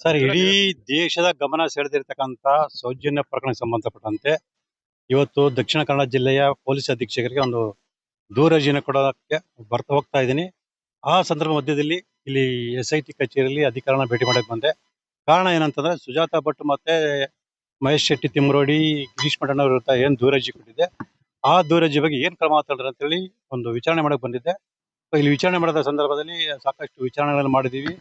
Sir ಇಡೀ ದೇಶದ ಗಮನ ಸೆಳೆದಿರ್ತಕ್ಕಂಥ ಸೌಜನ್ಯ ಪ್ರಕರಣಕ್ಕೆ ಸಂಬಂಧಪಟ್ಟಂತೆ ಇವತ್ತು ದಕ್ಷಿಣ ಕನ್ನಡ ಜಿಲ್ಲೆಯ ಪೊಲೀಸ್ ಅಧೀಕ್ಷಕರಿಗೆ ಒಂದು ದೂರ ಅರ್ಜಿನ ಕೊಡೋದಕ್ಕೆ ಬರ್ತಾ ಹೋಗ್ತಾ ಇದ್ದೀನಿ. ಆ ಸಂದರ್ಭ ಮಧ್ಯದಲ್ಲಿ ಇಲ್ಲಿ ಎಸ್ ಐ ಟಿ ಕಚೇರಿಯಲ್ಲಿ ಅಧಿಕಾರನ ಭೇಟಿ ಮಾಡಕ್ಕೆ ಬಂದೆ. ಕಾರಣ ಏನಂತಂದ್ರೆ ಸುಜಾತ ಭಟ್ ಮತ್ತೆ ಮಹೇಶ್ ಶೆಟ್ಟಿ ತಿಮ್ಮರೋಡಿ ಗಿರೀಶ್ ಮಠಣ್ಣ ವಿರುದ್ಧ ಏನು ದೂರ ಅರ್ಜಿ ಕೊಟ್ಟಿದ್ದೆ ಆ ದೂರ ಅರ್ಜಿ ಬಗ್ಗೆ ಏನ್ ಕ್ರಮ ಅಂತ ಅಂತೇಳಿ ಒಂದು ವಿಚಾರಣೆ ಮಾಡಕ್ಕೆ ಬಂದಿದ್ದೆ. ಇಲ್ಲಿ ವಿಚಾರಣೆ ಮಾಡಿದ ಸಂದರ್ಭದಲ್ಲಿ ಸಾಕಷ್ಟು ವಿಚಾರಣೆಗಳನ್ನು ಮಾಡಿದೀವಿ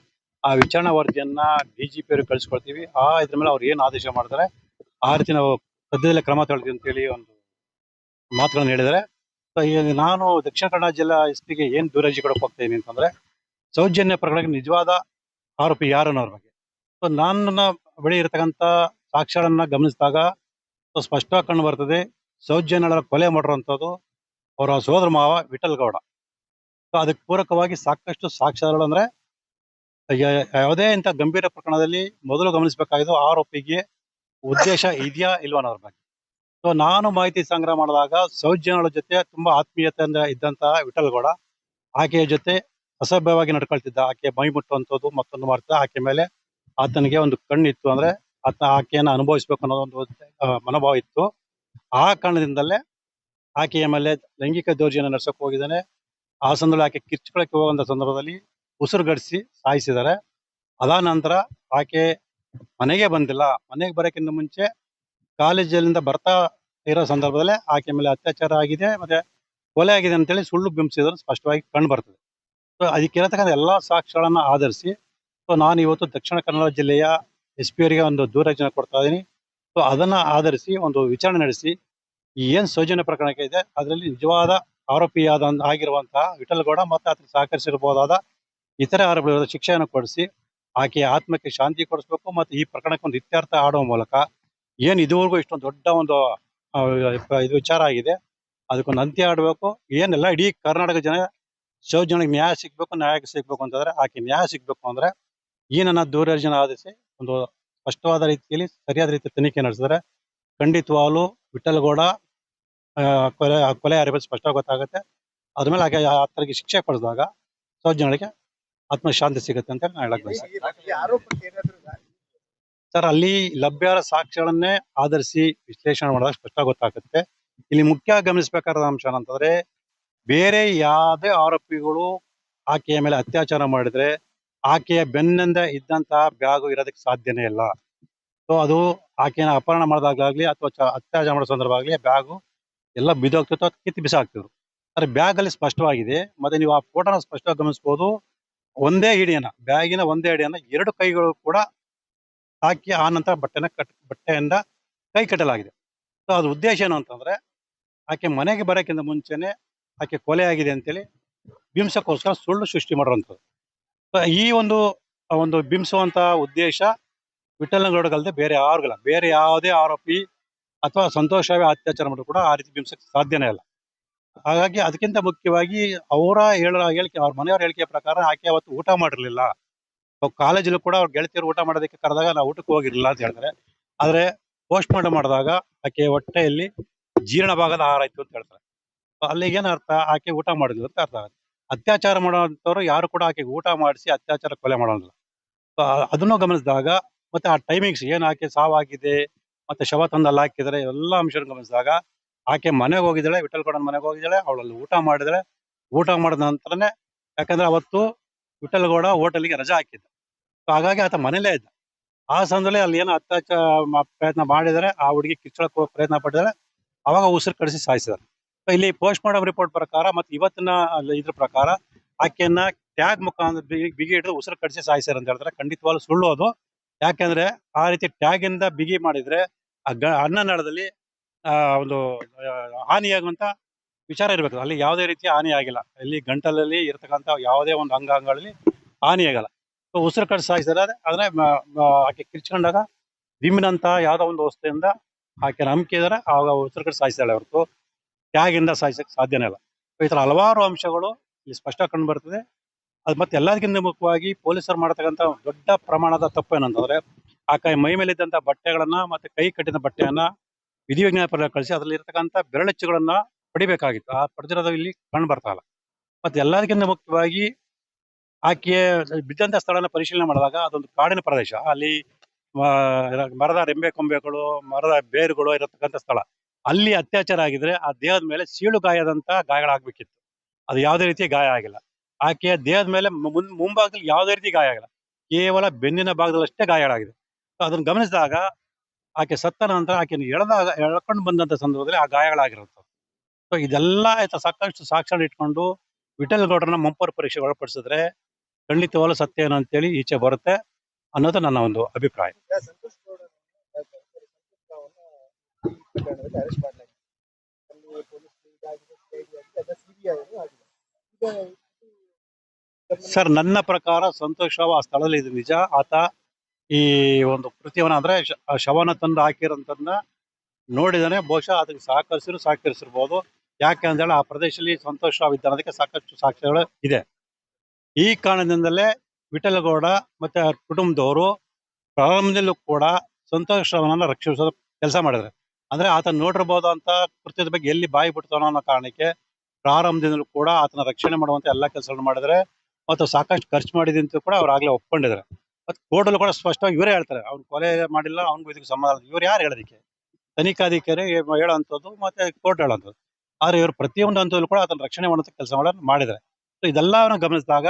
ಆ ವಿಚಾರಣಾ ವರದಿಯನ್ನ ಡಿಜಿಪಿ ಅವ್ರಿಗೆ ಕಳ್ಸಿಕೊಡ್ತೀವಿ. ಆ ಇದ್ರ ಮೇಲೆ ಅವ್ರು ಏನು ಆದೇಶ ಮಾಡ್ತಾರೆ? ಆ ರೀತಿ ನಾವು ಸದ್ಯದಲ್ಲೇ ಕ್ರಮ ತಗೊಳ್ತೀವಿ ಅಂತೇಳಿ ಒಂದು ಮಾತುಗಳನ್ನು ಹೇಳಿದರೆ ಸೊ ನಾನು ದಕ್ಷಿಣ ಕನ್ನಡ ಜಿಲ್ಲಾ ಎಸ್ ಪಿಗೆ ಏನ್ ದೂರಜಿ ಕೊಡಕ್ ಹೋಗ್ತಾ ಇದೀನಿ ಅಂತಂದ್ರೆ, ಸೌಜನ್ಯ ಪ್ರಕರಣಕ್ಕೆ ನಿಜವಾದ ಆರೋಪಿ ಯಾರು ಅನ್ನೋರ ಬಗ್ಗೆ? ಸೊ ನನ್ನ ಬಳಿ ಇರತಕ್ಕಂತ ಸಾಕ್ಷ್ಯಗಳನ್ನ ಗಮನಿಸಿದಾಗ ಸ್ಪಷ್ಟವಾಗಿ ಕಂಡು ಬರ್ತದೆ, ಸೌಜನ್ಯ ಕೊಲೆ ಮಾಡಿರುವಂತದ್ದು ಅವರ ಸೋದರ ಮಾವ ವಿಠಲ್ ಗೌಡ. ಸೊ ಅದಕ್ಕೆ ಪೂರಕವಾಗಿ ಸಾಕಷ್ಟು ಸಾಕ್ಷ್ಯಗಳು ಅಂದ್ರೆ ಯಾವುದೇ ಇಂಥ ಗಂಭೀರ ಪ್ರಕರಣದಲ್ಲಿ ಮೊದಲು ಗಮನಿಸಬೇಕಾಗಿದ್ದು ಆರೋಪಿಗೆ ಉದ್ದೇಶ ಇದೆಯಾ ಇಲ್ವಾ ಅನ್ನೋದ್ರ ಬಗ್ಗೆ. ಸೊ ನಾನು ಮಾಹಿತಿ ಸಂಗ್ರಹ ಮಾಡಿದಾಗ ಸೌಜನ್ಯಗಳ ಜೊತೆ ತುಂಬಾ ಆತ್ಮೀಯತೆಯಿಂದ ಇದ್ದಂತಹ ವಿಠಲ್ ಗೌಡ, ಆಕೆಯ ಜೊತೆ ಅಸಭ್ಯವಾಗಿ ನಡ್ಕೊಳ್ತಿದ್ದ. ಆಕೆ ಮೈ ಮುಟ್ಟುವಂಥದ್ದು ಮತ್ತೊಂದು ಮಾಡ್ತಿದ್ದ. ಆಕೆ ಮೇಲೆ ಆತನಿಗೆ ಒಂದು ಕಣ್ಣಿತ್ತು ಅಂದ್ರೆ ಆತ ಆಕೆಯನ್ನು ಅನುಭವಿಸ್ಬೇಕು ಅನ್ನೋ ಒಂದು ಮನೋಭಾವ ಇತ್ತು. ಆ ಕಾರಣದಿಂದಲೇ ಆಕೆಯ ಮೇಲೆ ಲೈಂಗಿಕ ದೌರ್ಜನ್ಯ ನಡೆಸೋಕೆ ಹೋಗಿದ್ದಾನೆ. ಆ ಸಂದರ್ಭದಲ್ಲಿ ಆಕೆ ಕಿರ್ಚ್ಕೊಳಕ್ಕೆ ಹೋಗುವಂತ ಸಂದರ್ಭದಲ್ಲಿ ಉಸಿರುಗಡಿಸಿ ಸಾಯಿಸಿದ್ದಾರೆ ಅದಾದ ನಂತರ ಆಕೆ ಮನೆಗೆ ಬಂದಿಲ್ಲ. ಮನೆಗೆ ಬರೋಕ್ಕಿಂತ ಮುಂಚೆ ಕಾಲೇಜಲ್ಲಿಂದ ಬರ್ತಾ ಇರೋ ಸಂದರ್ಭದಲ್ಲೇ ಆಕೆ ಮೇಲೆ ಅತ್ಯಾಚಾರ ಆಗಿದೆ ಮತ್ತೆ ಕೊಲೆ ಆಗಿದೆ ಅಂತೇಳಿ ಸುಳ್ಳು ಬಿಂಬಿಸಿದ್ರು ಸ್ಪಷ್ಟವಾಗಿ ಕಂಡು ಬರ್ತದೆ. ಸೊ ಅದಕ್ಕೆ ಎಲ್ಲ ಸಾಕ್ಷ್ಯಗಳನ್ನ ಆಧರಿಸಿ ಸೊ ನಾನು ಇವತ್ತು ದಕ್ಷಿಣ ಕನ್ನಡ ಜಿಲ್ಲೆಯ ಎಸ್ ಪಿ ಅವರಿಗೆ ಒಂದು ದೂರಜನ ಕೊಡ್ತಾ ಇದ್ದೀನಿ. ಸೊ ಅದನ್ನ ಆಧರಿಸಿ ಒಂದು ವಿಚಾರಣೆ ನಡೆಸಿ, ಏನು ಸೌಜನ್ಯ ಪ್ರಕರಣಕ್ಕೆ ಇದೆ, ಅದರಲ್ಲಿ ನಿಜವಾದ ಆರೋಪಿಯಾದ, ಆಗಿರುವಂತಹ ವಿಠಲ್ಗೌಡ ಮತ್ತು ಆತನ ಸಹಕರಿಸಿರಬಹುದಾದ ಇತರೆ ಆರೋಪಿಗಳ ವಿರುದ್ಧ ಶಿಕ್ಷೆಯನ್ನು ಕೊಡಿಸಿ ಆಕೆಯ ಆತ್ಮಕ್ಕೆ ಶಾಂತಿ ಕೊಡಿಸಬೇಕು ಮತ್ತು ಈ ಪ್ರಕರಣಕ್ಕೆ ಒಂದು ಇತ್ಯರ್ಥ ಆಡುವ ಮೂಲಕ ಏನು ಇದುವರೆಗೂ ಇಷ್ಟೊಂದು ದೊಡ್ಡ ಒಂದು ಆ, ಇದು ವಿಚಾರ ಆಗಿದೆ. ಅದಕ್ಕೊಂದು ಅಂತ್ಯ ಆಡಬೇಕು. ಏನೆಲ್ಲ ಇಡೀ ಕರ್ನಾಟಕ ಜನ ಸೌಜನ್ಯಕ್ಕೆ ನ್ಯಾಯ ಸಿಗಬೇಕು ನ್ಯಾಯ ಸಿಗಬೇಕು ಅಂತಂದ್ರೆ ಆಕೆ ನ್ಯಾಯ ಸಿಗಬೇಕು ಅಂದ್ರೆ ಈ ನನ್ನ ದೂರರ್ಜನ ಆಧರಿಸಿ ಒಂದು ಸ್ಪಷ್ಟವಾದ ರೀತಿಯಲ್ಲಿ ಸರಿಯಾದ ರೀತಿಯ ತನಿಖೆ ನಡೆಸಿದ್ರೆ ಖಂಡಿತವಾಗ್ಲೂ ವಿಠಲಗೌಡ ಆ, ಕೊಲೆ ಆ ಕೊಲೆ ಆರೋಪಿ ಸ್ಪಷ್ಟವಾಗಿ ಗೊತ್ತಾಗುತ್ತೆ. ಅದ್ರ ಮೇಲೆ ಆಕೆ ಆತನಿಗೆ ಶಿಕ್ಷೆ ಕೊಡಿಸಿದಾಗ ಸೌಜನ್ಯಗಳಿಗೆ ಆತ್ಮಶಾಂತಿ ಸಿಗುತ್ತೆ ಅಂತ ನಾನು ಹೇಳಕ್ ಬಯಸ್ತೀನಿ. ಸರ್ ಅಲ್ಲಿ ಲಭ್ಯ ಸಾಕ್ಷ್ಯಗಳನ್ನೇ ಆಧರಿಸಿ ವಿಶ್ಲೇಷಣೆ ಮಾಡಿದಾಗ ಸ್ಪಷ್ಟ ಗೊತ್ತಾಗುತ್ತೆ. ಇಲ್ಲಿ ಮುಖ್ಯ ಗಮನಿಸಬೇಕಾದ ಅಂಶ ಏನಂತಂದ್ರೆ ಬೇರೆ ಯಾವುದೇ ಆರೋಪಿಗಳು ಆಕೆಯ ಮೇಲೆ ಅತ್ಯಾಚಾರ ಮಾಡಿದ್ರೆ ಆಕೆಯ ಬೆನ್ನಿಂದ ಇದ್ದಂತಹ ಬ್ಯಾಗ್ ಇರೋದಕ್ಕೆ ಸಾಧ್ಯನೇ ಇಲ್ಲ. ಸೊ ಅದು ಆಕೆಯನ್ನ ಅಪಹರಣ ಮಾಡಿದಾಗ್ಲಾಗ್ಲಿ ಅಥವಾ ಅತ್ಯಾಚಾರ ಮಾಡೋ ಸಂದರ್ಭ ಆಗಲಿ ಬ್ಯಾಗು ಎಲ್ಲ ಬಿದ್ದೋಗ್ತಿತ್ತು ಅಥವಾ ಕಿತ್ತು ಬಿಸಾಕ್ತಿದ್ರು. ಆದ್ರೆ ಬ್ಯಾಗ್ ಅಲ್ಲಿ ಸ್ಪಷ್ಟವಾಗಿದೆ. ಮತ್ತೆ ನೀವು ಆ ಫೋಟೋನ ಸ್ಪಷ್ಟವಾಗಿ ಗಮನಿಸಬಹುದು ಒಂದೇ ಹಿಡಿಯನ್ನ ಬ್ಯಾಗಿನ ಒಂದೇ ಹಿಡಿಯನ್ನ ಎರಡು ಕೈಗಳು ಕೂಡ ಹಾಕಿ ಆ ನಂತರ ಬಟ್ಟೆನ ಕಟ್, ಬಟ್ಟೆಯಿಂದ ಕೈ ಕಟ್ಟಲಾಗಿದೆ. ಸೊ ಅದ್ರ ಉದ್ದೇಶ ಏನು ಅಂತಂದ್ರೆ, ಆಕೆ ಮನೆಗೆ ಬರೋಕ್ಕಿಂತ ಮುಂಚೆನೆ ಆಕೆ ಕೊಲೆ ಆಗಿದೆ ಅಂತೇಳಿ ಬಿಂಸಕ್ಕೋಸ್ಕರ ಸುಳ್ಳು ಸೃಷ್ಟಿ ಮಾಡುವಂಥದ್ದು ಸೊ ಈ ಒಂದು ಒಂದು ಬಿಂಬಿಸುವಂತ ಉದ್ದೇಶ ವಿಠಲನಗೌಡಗಲ್ದೆ ಬೇರೆ ಯಾರಿಗಲ್ಲ ಬೇರೆ ಯಾವುದೇ ಆರೋಪಿ ಅಥವಾ ಸಂತೋಷವೇ ಅತ್ಯಾಚಾರ ಮಾಡಿದ್ರು ಕೂಡ ಆ ರೀತಿ ಬಿಂಬಿಸಕ್ಕೆ ಸಾಧ್ಯನೇ ಇಲ್ಲ. ಹಾಗಾಗಿ ಅದಕ್ಕಿಂತ ಮುಖ್ಯವಾಗಿ ಅವರ ಹೇಳ ಹೇಳಿಕೆ, ಅವ್ರ ಮನೆಯವರ ಹೇಳಿಕೆ ಪ್ರಕಾರ ಆಕೆ ಅವತ್ತು ಊಟ ಮಾಡಿರ್ಲಿಲ್ಲ. ಕಾಲೇಜಲ್ಲೂ ಕೂಡ ಅವ್ರ ಗೆಳತಿಯರು ಊಟ ಮಾಡೋದಕ್ಕೆ ಕರೆದಾಗ ನಾವು ಊಟಕ್ಕೆ ಹೋಗಿರ್ಲಿಲ್ಲ ಅಂತ ಹೇಳ್ತಾರೆ. ಆದ್ರೆ ಪೋಸ್ಟ್ ಮಾರ್ಟಮ್ ಮಾಡಿದಾಗ ಆಕೆ ಹೊಟ್ಟೆಯಲ್ಲಿ ಜೀರ್ಣ ಭಾಗದ ಆಹಾರ ಇತ್ತು ಅಂತ ಹೇಳ್ತಾರೆ. ಅಲ್ಲಿಗೇನು ಅರ್ಥ? ಆಕೆ ಊಟ ಮಾಡಿದ್ಲು ಅಂತ ಅರ್ಥ ಆಗುತ್ತೆ. ಅತ್ಯಾಚಾರ ಮಾಡುವಂತವ್ರು ಯಾರು ಕೂಡ ಆಕೆಗೆ ಊಟ ಮಾಡಿಸಿ ಅತ್ಯಾಚಾರ ಕೊಲೆ ಮಾಡೋದಿಲ್ಲ So ಅದನ್ನು ಗಮನಿಸಿದಾಗ ಮತ್ತೆ ಆ ಟೈಮಿಂಗ್ಸ್ ಏನ್ ಆಕೆ ಸಾವಾಗಿದೆ, ಮತ್ತೆ ಶವ ತಂದಲ್ಲಿ ಹಾಕಿದ್ರೆ ಎಲ್ಲ ಅಂಶಗಳನ್ನು ಗಮನಿಸಿದಾಗ ಆಕೆ ಮನೆಗೆ ಹೋಗಿದ್ದಾಳೆ, ವಿಠಲ್ ಮನೆಗೆ ಹೋಗಿದ್ದಾಳೆ, ಅವಳಲ್ಲಿ ಊಟ ಮಾಡಿದಾಳೆ. ಊಟ ಮಾಡಿದ ನಂತರನೇ ಯಾಕಂದ್ರೆ ಅವತ್ತು ವಿಠಲ್ ಗೌಡ ಹೋಟೆಲ್ಗೆ ರಜಾ ಹಾಕಿದ್ದ. ಸೊ ಹಾಗಾಗಿ ಆತ ಮನೇಲೇ ಇದ್ದ. ಆ ಸಂದರ್ಭದಲ್ಲಿ ಅಲ್ಲಿ ಏನೋ ಅತ್ಯಾಚಾರ ಪ್ರಯತ್ನ ಮಾಡಿದರೆ, ಆ ಹುಡುಗಿ ಕಿಚ್ಚಳಕ್ ಹೋಗಕ್ ಪ್ರಯತ್ನ ಪಟ್ಟಿದ್ದಾರೆ ಅವಾಗ ಉಸಿರು ಕಡಿಸಿ ಸಾಯಿಸಿದ್ದಾರೆ ಸೊ ಇಲ್ಲಿ ಪೋಸ್ಟ್ ಮಾರ್ಟಮ್ ರಿಪೋರ್ಟ್ ಪ್ರಕಾರ ಮತ್ತೆ ಇವತ್ತಿನ ಇದ್ರ ಪ್ರಕಾರ ಆಕೆಯನ್ನ ಟ್ಯಾಗ್ ಮುಖಾಂತರ ಬಿಗಿ ಹಿಡಿದು ಉಸಿರು ಕಡಿಸಿ ಸಾಯಿಸ್ಯಾರ ಅಂತ ಹೇಳ್ತಾರೆ. ಖಂಡಿತವಾಗ್ಲೂ ಸುಳ್ಳು ಅದು. ಯಾಕೆಂದ್ರೆ ಆ ರೀತಿ ಟ್ಯಾಗ್ ಇಂದ ಬಿಗಿ ಮಾಡಿದ್ರೆ ಆ ಆ ಒಂದು ಹಾನಿ ಹಾನಿಯಾಗುವಂತ ವಿಚಾರ ಇರ್ಬೇಕು. ಅಲ್ಲಿ ಯಾವುದೇ ರೀತಿಯ ಹಾನಿ ಆಗಿಲ್ಲ. ಇಲ್ಲಿ ಗಂಟಲಲ್ಲಿ ಇರ್ತಕ್ಕಂಥ ಯಾವುದೇ ಒಂದು ಅಂಗಾಂಗಗಳಲ್ಲಿ ಹಾನಿ ಆಗಲ್ಲ. ಸೊ, ಉಸಿರು ಕಡೆ ಸಾಯಿಸಿದ್ರೆ ಅದನ್ನ ಆಕೆ ಕಿರ್ಚ್ಕೊಂಡಾಗ ದಿಮ್ಮಿನಂತ ಯಾವ್ದೋ ಒಂದು ವಸ್ತುವಿಂದ ಆಕೆ ನಂಬಿಕೆದಾರೆ ಆವಾಗ ಉಸಿರು ಕಡೆ ಸಾಯಿಸ್ತಾಳೆ ಹೊರತು ಟ್ಯಾಗಿಂದ ಸಾಯಿಸಕ್ಕೆ ಸಾಧ್ಯನೇ ಇಲ್ಲ. ಈ ಥರ ಹಲವಾರು ಅಂಶಗಳು ಇಲ್ಲಿ ಸ್ಪಷ್ಟ ಕಂಡು ಬರ್ತದೆ. ಅದು ಮತ್ತೆ ಎಲ್ಲದಕ್ಕಿಂತ ಮುಖ್ಯವಾಗಿ ಪೊಲೀಸರು ಮಾಡತಕ್ಕಂಥ ದೊಡ್ಡ ಪ್ರಮಾಣದ ತಪ್ಪು ಏನಂತಂದ್ರೆ ಆ ಕೈ ಮೈ ಮೇಲಿದ್ದಂಥ ಬಟ್ಟೆಗಳನ್ನ ಮತ್ತೆ ಕೈ ಕಟ್ಟಿದ ಬಟ್ಟೆಯನ್ನ ವಿಧಿವಿಜ್ಞಾನ ಪರ ಕಳಿಸಿ ಅದರಲ್ಲಿ ಇರತಕ್ಕಂತ ಬೆರಳಚ್ಚುಗಳನ್ನ ಪಡಿಬೇಕಾಗಿತ್ತು. ಆ ಪಡೆದಿರೋದು ಇಲ್ಲಿ ಕಂಡು ಬರ್ತಾ ಇಲ್ಲ. ಮತ್ತೆ ಎಲ್ಲದಕ್ಕಿಂತ ಮುಖ್ಯವಾಗಿ ಆಕೆ ಬಿದ್ದಂತ ಸ್ಥಳನ ಪರಿಶೀಲನೆ ಮಾಡಿದಾಗ ಅದೊಂದು ಕಾಡಿನ ಪ್ರದೇಶ. ಅಲ್ಲಿ ಮರದ ರೆಂಬೆ ಕೊಂಬೆಗಳು, ಮರದ ಬೇರುಗಳು ಇರತಕ್ಕಂಥ ಸ್ಥಳ. ಅಲ್ಲಿ ಅತ್ಯಾಚಾರ ಆಗಿದ್ರೆ ಆ ದೇಹದ ಮೇಲೆ ಸೀಳು ಗಾಯದಂತ ಗಾಯಗಳಾಗ್ಬೇಕಿತ್ತು. ಅದು ಯಾವುದೇ ರೀತಿ ಗಾಯ ಆಗಿಲ್ಲ. ಆಕೆಯ ದೇಹದ ಮೇಲೆ ಮುನ್, ಮುಂಭಾಗದಲ್ಲಿ ಯಾವುದೇ ರೀತಿ ಗಾಯ ಆಗಿಲ್ಲ. ಕೇವಲ ಬೆನ್ನಿನ ಭಾಗದಲ್ಲಷ್ಟೇ ಗಾಯಗಳಾಗಿದೆ. ಅದನ್ನ ಗಮನಿಸಿದಾಗ ಆಕೆ ಸತ್ತ ನಂತರ ಆಕೆನ ಎಳೆದಾಗ ಎಳ್ಕೊಂಡು ಬಂದಂತ ಸಂದರ್ಭದಲ್ಲಿ ಆ ಗಾಯಗಳಾಗಿರುತ್ತೆ ಸೊ ಇದೆಲ್ಲ ಆಯ್ತಾ? ಸಾಕಷ್ಟು ಸಾಕ್ಷಣ ಇಟ್ಕೊಂಡು ವಿಠಲ್ ಗೌಡ್ರನ್ನ ಮಂಪರ್ ಪರೀಕ್ಷೆಗೆ ಒಳಪಡಿಸಿದ್ರೆ ಖಂಡಿತವಾಗ್ಲೂ ಸತ್ಯ ಏನು ಅಂತೇಳಿ ಈಚೆ ಬರುತ್ತೆ ಅನ್ನೋದು ನನ್ನ ಒಂದು ಅಭಿಪ್ರಾಯ. ಸರ್ ನನ್ನ ಪ್ರಕಾರ ಸಂತೋಷ್ ರಾವ್ ಆ ಸ್ಥಳದಲ್ಲಿ ಇದು ನಿಜ. ಆತ ಈ ಒಂದು ಕೃತ್ಯವನ್ನ ಅಂದ್ರೆ ಶವನ ತಂದು ಹಾಕಿರೋಂಥದ್ದನ್ನ ನೋಡಿದಾನೆ, ಬಹುಶಃ ಅದಕ್ಕೆ ಸಹಕರಿಸಿರು ಸಹಕರಿಸಿರ್ಬೋದು. ಯಾಕೆ ಅಂತೇಳಿ ಆ ಪ್ರದೇಶದಲ್ಲಿ ಸಂತೋಷ್ ಅದಕ್ಕೆ ಸಾಕಷ್ಟು ಸಾಕ್ಷ್ಯಗಳು ಇದೆ. ಈ ಕಾರಣದಿಂದಲೇ ವಿಠಲಗೌಡ ಮತ್ತೆ ಕುಟುಂಬದವರು ಪ್ರಾರಂಭದಲ್ಲೂ ಕೂಡ ಸಂತೋಷ್ ರಕ್ಷಿಸೋದು ರಕ್ಷಿಸೋ ಕೆಲಸ ಮಾಡಿದ್ರೆ ಅಂದ್ರೆ ಆತನ ನೋಡಿರ್ಬೋದು ಅಂತ ಕೃತ್ಯದ ಬಗ್ಗೆ ಎಲ್ಲಿ ಬಾಯಿ ಬಿಡ್ತಾನೋ ಅನ್ನೋ ಕಾರಣಕ್ಕೆ ಪ್ರಾರಂಭದಿಂದಲೂ ಕೂಡ ಆತನ ರಕ್ಷಣೆ ಮಾಡುವಂತ ಎಲ್ಲಾ ಕೆಲಸಗಳನ್ನು ಮಾಡಿದ್ರೆ ಮತ್ತು ಸಾಕಷ್ಟು ಖರ್ಚು ಮಾಡಿದೆ ಕೂಡ ಅವ್ರು ಆಗ್ಲೇ ಒಪ್ಕೊಂಡಿದ್ದಾರೆ. ಮತ್ತೆ ಕೋರ್ಟಲ್ಲೂ ಕೂಡ ಸ್ಪಷ್ಟವಾಗಿ ಇವರೇ ಹೇಳ್ತಾರೆ ಅವ್ನು ಕೊಲೆ ಮಾಡಿಲ್ಲ, ಅವ್ನಿಗೂ ಇದಕ್ಕೆ ಸಂಬಂಧ. ಇವ್ರು ಯಾರು ಹೇಳೋದಕ್ಕೆ? ತನಿಖಾಧಿಕಾರಿ ಹೇಳೋಂಥದ್ದು ಮತ್ತೆ ಕೋರ್ಟ್ ಹೇಳೋಂಥದ್ದು ಆದರೆ ಇವರು ಪ್ರತಿಯೊಂದು ಹಂತದಲ್ಲೂ ಕೂಡ ಅದನ್ನು ರಕ್ಷಣೆ ಮಾಡುವಂಥ ಕೆಲಸಗಳನ್ನು ಮಾಡಿದ್ದಾರೆ. ಸೊ ಇದೆಲ್ಲವನ್ನು ಗಮನಿಸಿದಾಗ,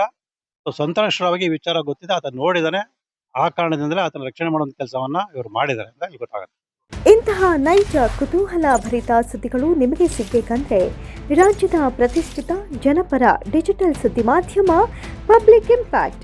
ಸೊ ಸಂತೋಷ್ ಈ ವಿಚಾರ ಗೊತ್ತಿದೆ ಆತ ನೋಡಿದಾನೆ. ಆ ಕಾರಣದಿಂದಲೇ ಆತನ ರಕ್ಷಣೆ ಮಾಡುವಂತ ಕೆಲಸವನ್ನ ಇವರು ಮಾಡಿದ್ದಾರೆ ಅಂತ ಇಲ್ಲಿ ಗೊತ್ತಾಗುತ್ತೆ. ಇಂತಹ ನೈಜ ಕುತೂಹಲ ಭರಿತ ಸುದ್ದಿಗಳು ನಿಮಗೆ ಸಿಗಬೇಕಂದ್ರೆ ರಾಜ್ಯದ ಪ್ರತಿಷ್ಠಿತ ಜನಪರ ಡಿಜಿಟಲ್ ಸುದ್ದಿ ಮಾಧ್ಯಮ ಪಬ್ಲಿಕ್ ಇಂಪ್ಯಾಕ್ಟ್.